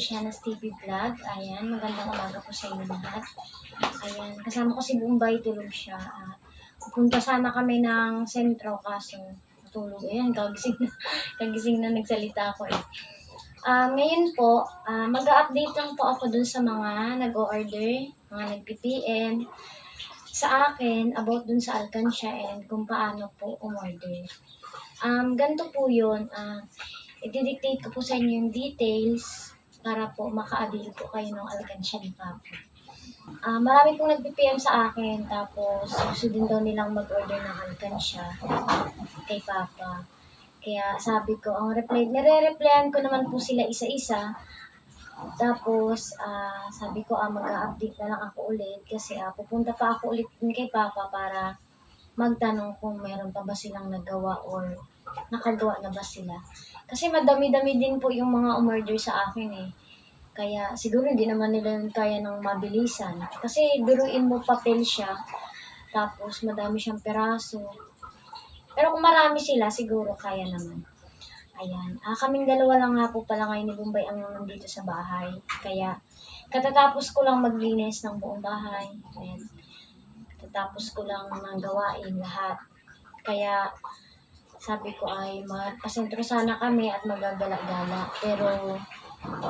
Tiziana's TV Vlog. Ayan, magandang umaga po sa inyo lahat. Ayan, kasama ko si buong bahay tulog siya. Ah, pupunta sana kami ng sentro kaso natulog. Ayan, kagising na, kagising na nagsalita ako eh. Ah, ngayon po, ah, mag-update lang po ako dun sa mga nag-order, mga nag-PPM sa akin about dun sa Alcancia and kung paano po umorder. Um, ganito po yun. ah i-dictate ko po sa inyo yung details para po maka-avail po kayo ng Alcancia ni Papa. Ah, marami pong nag-PM sa akin tapos gusto din daw nilang mag-order ng Alcancia kay Papa. Kaya sabi ko, ang reply, nire-replyan ko naman po sila isa-isa. Tapos, ah, sabi ko, ah, mag-update na lang ako ulit kasi ah, pupunta pa ako ulit kay Papa para magtanong kung meron pa ba silang nagawa or nakagawa na ba sila. Kasi madami-dami din po yung mga umorder sa akin eh. Kaya siguro hindi naman nila yun kaya ng mabilisan. Kasi biruin mo papel siya, tapos madami siyang peraso. Pero kung marami sila, siguro kaya naman. Ayan. Ah, kaming dalawa lang nga po pala ngayon ni Bombay ang nandito sa bahay. Kaya, katatapos ko lang maglinis ng buong bahay. Ayan. Katatapos ko lang ng gawain lahat. Kaya, sabi ko ay magpasentro sana kami at magagala-gala. Pero,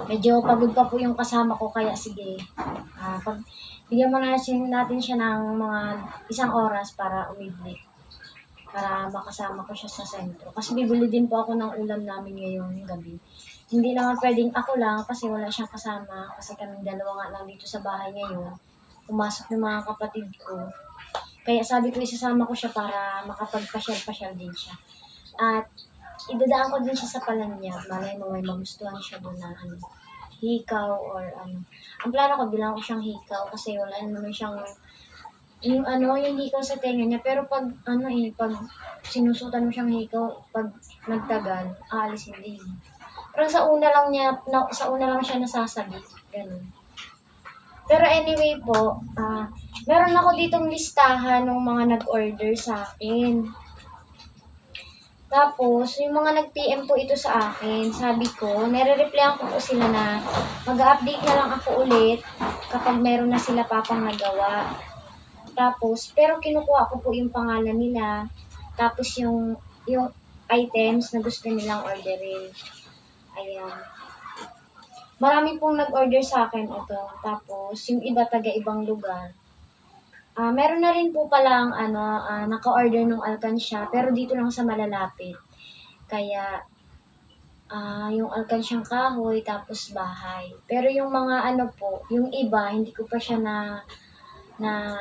medyo pagod pa po yung kasama ko. Kaya, sige. Ah, pag, bigyan mo na natin natin siya ng mga isang oras para umidli para makasama ko siya sa sentro. Kasi bibili din po ako ng ulam namin ngayong gabi. Hindi naman pwedeng ako lang kasi wala siyang kasama. Kasi kaming dalawa nga lang dito sa bahay ngayon. Pumasok yung mga kapatid ko. Kaya sabi ko isasama ko siya para makapagpasyal-pasyal din siya. At idadaan ko din siya sa palanyag. Malay mo may magustuhan siya doon na ano, hikaw or ano. Ang plano ko, bilang ko siyang hikaw kasi wala naman siyang yung ano, yung hikaw sa tenga niya. Pero pag, ano eh, pag sinusutan mo siyang hikaw, pag nagtagal, aalis hindi. Pero sa una lang niya, na, sa una lang siya nasasabi. Ganun. Pero anyway po, ah, meron ako ditong listahan ng mga nag-order sa akin. Tapos, yung mga nag-PM po ito sa akin, sabi ko, nare-replyan ko po sila na mag-update na lang ako ulit kapag meron na sila papang nagawa. Tapos, pero kinukuha ko po yung pangalan nila. Tapos yung, yung items na gusto nilang orderin. Ayan. Marami pong nag-order sa akin ito. Tapos, yung iba taga ibang lugar. Ah, meron na rin po palang ano, ah, naka-order ng Alcancia, pero dito lang sa malalapit. Kaya, ah, yung Alcanciang kahoy, tapos bahay. Pero yung mga ano po, yung iba, hindi ko pa siya na, na,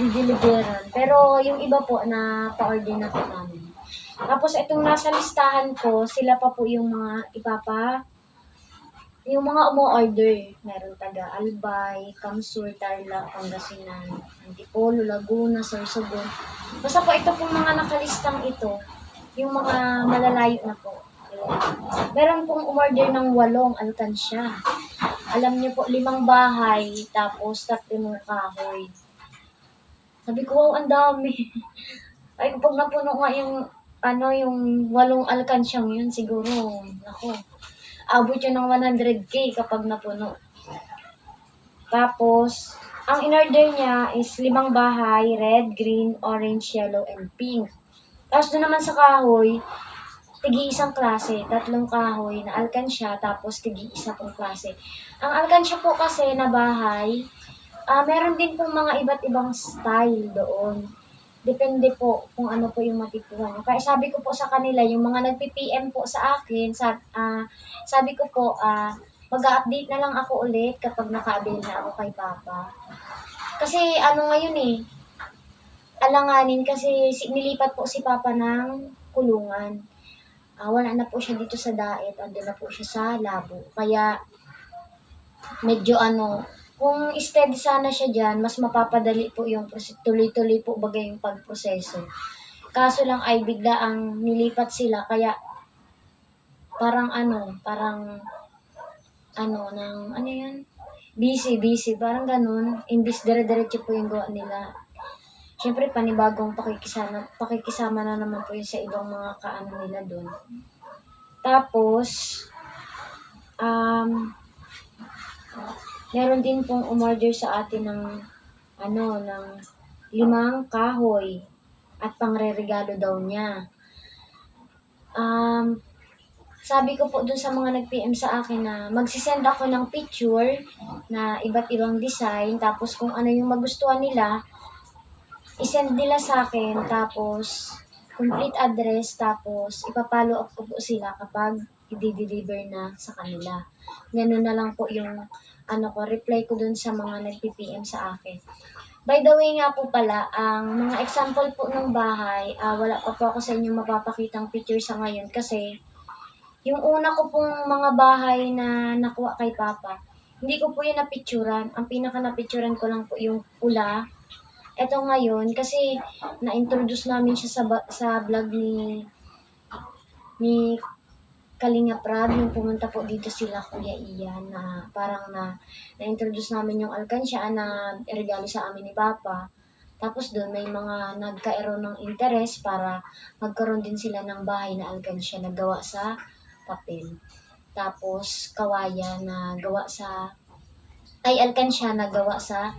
dideliveran. Pero yung iba po na pa-order na po namin. Tapos itong nasa listahan ko, sila pa po yung mga ipapa, yung mga umu-order. Meron taga Albay, Kamsur, Tarlac, Pangasinan, Antipolo, Laguna, Sorsogon. Basta po ito pong mga nakalistang ito, yung mga malalayo na po. Meron pong umorder ng walong alkansya. Alam niyo po, limang bahay, tapos tatlong kahoy. Sabi ko, wow, ang dami. Ay, kapag napuno nga yung, ano, yung walong alkansyang yun, siguro, nako, abot yun ng 100k kapag napuno. Tapos, ang in-order niya is limang bahay, red, green, orange, yellow, and pink. Tapos doon naman sa kahoy, tigi isang klase, tatlong kahoy na alkansya, tapos tigi isa pong klase. Ang alkansya po kasi na bahay, ah meron din pong mga iba't ibang style doon. Depende po kung ano po yung matipuhan nyo. Kaya sabi ko po sa kanila, yung mga nagpi-PM po sa akin, sa, ah, sabi ko po, ah, mag-update na lang ako ulit kapag naka-avail na ako kay Papa. Kasi ano ngayon eh, alanganin kasi si- nilipat po si Papa ng kulungan. Ah, wala na po siya dito sa daet, andun na po siya sa labo. Kaya medyo ano, kung steady sana siya dyan, mas mapapadali po yung tuloy-tuloy po bagay yung pagproseso. Kaso lang ay bigla ang nilipat sila, kaya parang ano, parang ano, ng, ano yan? Busy, busy, parang ganun. Imbis dire-diretso po yung gawa nila. Siyempre, panibagong pakikisama, pakikisama na naman po yun sa ibang mga kaano nila doon. Tapos, Um, meron din pong umorder sa atin ng ano, ng limang kahoy at pangreregalo daw niya. Um, sabi ko po dun sa mga nag-PM sa akin na magsisend ako ng picture na iba't ibang design tapos kung ano yung magustuhan nila, isend nila sa akin tapos complete address tapos ipapalo up ko po sila kapag i-deliver na sa kanila. Ganun na lang po yung ano ko, reply ko dun sa mga nag-PM sa akin. By the way nga po pala, ang mga example po ng bahay, ah, wala pa po ako sa inyo mapapakitang picture sa ngayon kasi yung una ko pong mga bahay na nakuha kay Papa, hindi ko po yun napicturan. Ang pinaka napicturan ko lang po yung pula. Ito ngayon, kasi na-introduce namin siya sa, sa vlog ni ni Kalinga Prab, yung pumunta po dito sila Kuya Ian na parang na na-introduce namin yung alkansya na regalo sa amin ni Papa. Tapos doon may mga nagkaroon ng interes para magkaroon din sila ng bahay na alkansya na gawa sa papel. Tapos kawayan na gawa sa ay alkansya na gawa sa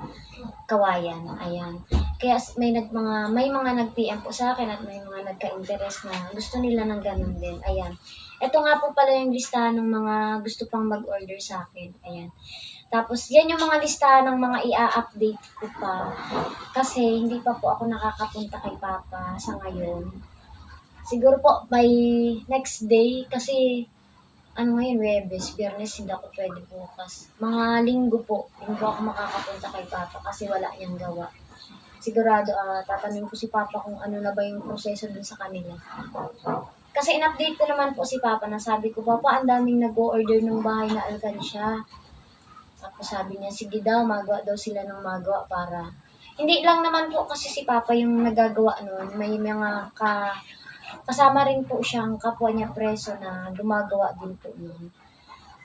kawayan. Ayan. Kaya may nag mga may mga nag-PM po sa akin at may mga nagka-interest na gusto nila ng ganun din. Ayan. Ito nga po pala yung listahan ng mga gusto pang mag-order sa akin. Ayan. Tapos, yan yung mga listahan ng mga i-update ko pa. Kasi, hindi pa po ako nakakapunta kay Papa sa ngayon. Siguro po, by next day, kasi, ano ngayon, Webes, Biyernes, hindi ako pwede bukas. Mga linggo po, linggo ako makakapunta kay Papa kasi wala niyang gawa. Sigurado, ah, tatanungin ko si Papa kung ano na ba yung proseso dun sa kanila. Kasi in-update ko naman po si Papa na sabi ko, Papa, ang daming nag-order ng bahay na alkansya. Tapos sabi niya, sige daw, magawa daw sila ng magawa para... Hindi lang naman po kasi si Papa yung nagagawa nun. May mga ka... Kasama rin po siyang kapwa niya preso na gumagawa din po nun.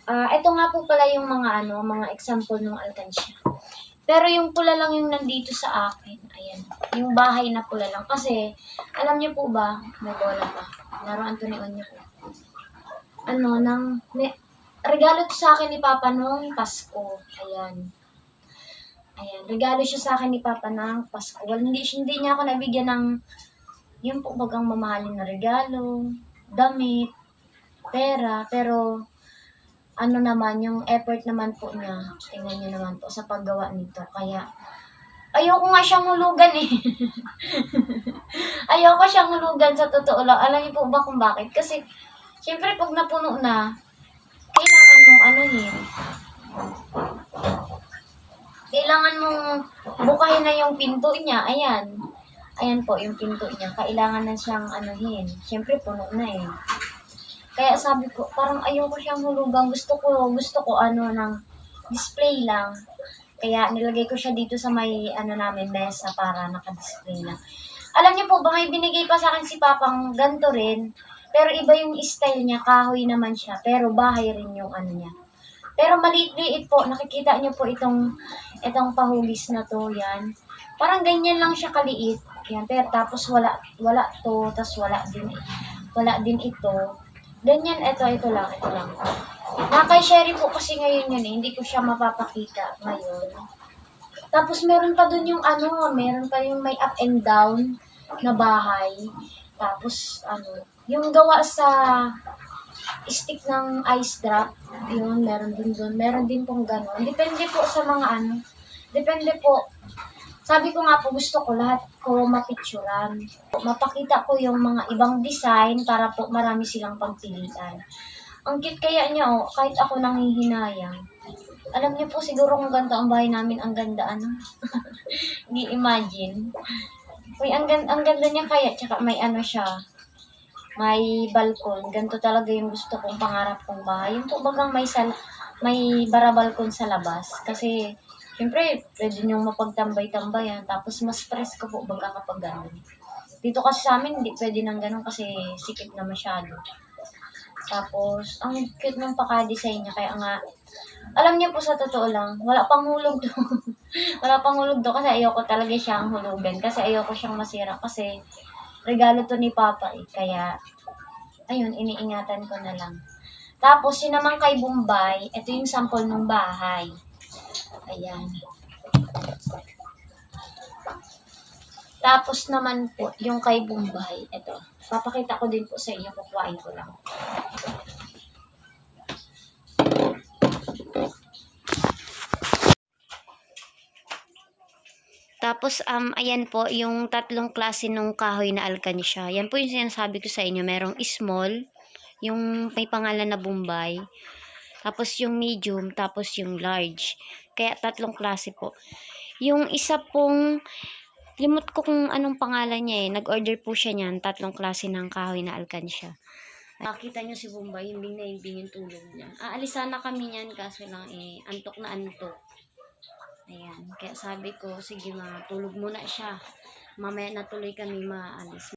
Ah, ito nga po pala yung mga ano, mga example ng alkansya. Pero yung pula lang yung nandito sa akin. Ayan. Yung bahay na pula lang. Kasi, alam niyo po ba, may bola pa. Laruan to ni Onyo po. Ano, nang, ne, regalo to sa akin ni Papa nung Pasko. Ayan. Ayan. Regalo siya sa akin ni Papa ng Pasko. Well, hindi, hindi niya ako nabigyan ng, yung po bagang mamahalin na regalo, damit, pera, pero, ano naman, yung effort naman po niya, tingnan niyo naman po sa paggawa nito. Kaya, ayoko nga siyang hulugan eh. ayoko siyang hulugan sa totoo lang. Alam niyo po ba kung bakit? Kasi, syempre pag napuno na, kailangan mong anuhin. Kailangan mong bukahin na yung pinto niya. Ayan. Ayan po yung pinto niya. Kailangan na siyang anuhin. Syempre puno na eh. Kaya sabi ko, parang ayoko siyang hulugan. Gusto ko, gusto ko ano ng display lang. Kaya nilagay ko siya dito sa may ano namin mesa para naka-display na. Alam niyo po ba may binigay pa sa akin si Papang ganto rin. Pero iba yung style niya, kahoy naman siya. Pero bahay rin yung ano niya. Pero maliit-liit po, nakikita niyo po itong itong pahugis na to, yan. Parang ganyan lang siya kaliit. Yan, pero tapos wala wala to, tapos wala din wala din ito. Ganyan, ito, ito lang, ito lang. Nakay Sherry po kasi ngayon yun eh, hindi ko siya mapapakita ngayon. Tapos meron pa dun yung ano, meron pa yung may up and down na bahay. Tapos ano, yung gawa sa stick ng ice drop, yun, meron din dun. Meron din pong gano'n. Depende po sa mga ano. Depende po. Sabi ko nga po, gusto ko lahat ko mapicturan. Mapakita ko yung mga ibang design para po marami silang pagpilian. Ang cute kaya niya, oh, kahit ako nanghihinayang. Alam niyo po siguro kung ganito ang bahay namin, ang ganda ano. Hindi imagine. Uy, ang, gan- ang ganda niya kaya, tsaka may ano siya, may balkon. Ganito talaga yung gusto kong pangarap kong bahay. Yung po bagang may, sal may bara balkon sa labas. Kasi, syempre, pwede niyong mapagtambay-tambayan. Tapos, mas stress ko po baga kapag gano'n. Dito kasi sa amin, hindi pwede nang gano'n kasi sikip na masyado. Tapos, ang cute ng paka-design niya. Kaya nga, alam niyo po sa totoo lang, wala pang hulog to. wala pang hulog to kasi ayoko talaga siyang hulugan. Kasi ayoko siyang masira. Kasi regalo to ni Papa eh. Kaya, ayun, iniingatan ko na lang. Tapos, yun naman kay Bombay, ito yung sample ng bahay. Ayan. Tapos naman po, yung kay Bombay, ito. Papakita ko din po sa inyo, kukuhain ko lang. Tapos, um, ayan po, yung tatlong klase ng kahoy na alkansya. Yan po yung sinasabi ko sa inyo. Merong small, yung may pangalan na Bombay. Tapos yung medium, tapos yung large. Kaya tatlong klase po. Yung isa pong, limot ko kung anong pangalan niya eh. Nag-order po siya niyan, tatlong klase ng kahoy na alkansya. Nakita niyo si Bombay, hindi na hindi yung tulog niya. Aalis sana kami niyan kaso lang eh, antok na antok. Ayan, kaya sabi ko, sige nga, tulog muna siya. Mamaya na tuloy kami maalis.